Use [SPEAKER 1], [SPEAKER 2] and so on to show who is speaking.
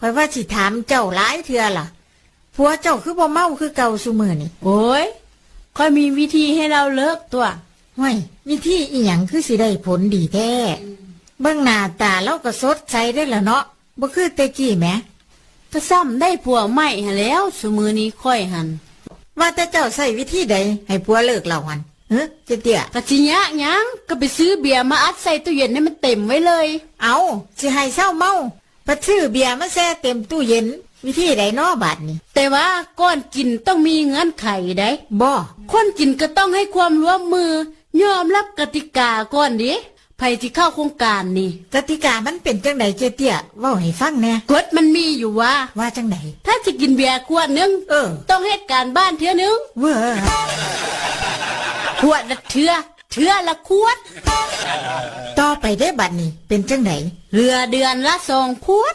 [SPEAKER 1] ข่อยว่าสิถามเจ้าหลายเทื่อล่ะผัวเจ้าคือบ่เมาคือเก่าซุมื้อนี่
[SPEAKER 2] โอ้ยค่อยมีวิธีให้เราเลิกตัว
[SPEAKER 1] ห้วยมีที่อีหยังคือสิได้ผลดีแท้เบิ่งหน้าตาเราก็สดใสได้แล้วเนาะบ่คือแต่กี้แหม
[SPEAKER 2] ก็ซ้ำได้ผัวใหม่หนแล้วสมือนี้ค่อยหัน
[SPEAKER 1] ว่าแต่เจ้าใส่วิธีใดให้ผัวเลิกเราหันเฮ้เจเตี้ย
[SPEAKER 2] กะจิยะหยังก็ไปซื้อเบียร์มาอัดใส่ตู้เย็นให้มันเต็มไว้เลย
[SPEAKER 1] เอาสิให้เศร้าเมา ไปซื้อเบียร์มาแช่เต็มตู้เย็น วิธีใดน้อบาดนี่
[SPEAKER 2] แต่ว่าก่อนกินต้องมีเงื่อนไขได้
[SPEAKER 1] บ่
[SPEAKER 2] คนกินก็ต้องให้ความร่วมมือ ยอมรับกติกาก่อนดิใครที่เข้าโครงการนี่
[SPEAKER 1] กติกามันเป็นจังไดเจเตี้ยเว้าให้ฟังแหน่
[SPEAKER 2] กฎมันมีอยู่ว่า
[SPEAKER 1] ว่าจังได
[SPEAKER 2] ถ้าจะกินเบียร์ขวดหนึง
[SPEAKER 1] เออ
[SPEAKER 2] ต้องเหตุการณ์บ้านเทื่อหนึง
[SPEAKER 1] เว้อ
[SPEAKER 2] ขวดละเทื่อเทื่อละขวด
[SPEAKER 1] ต่อ ไปได้บัดนี้ เป็นจังไหน
[SPEAKER 2] เรือเดือนละสองขวด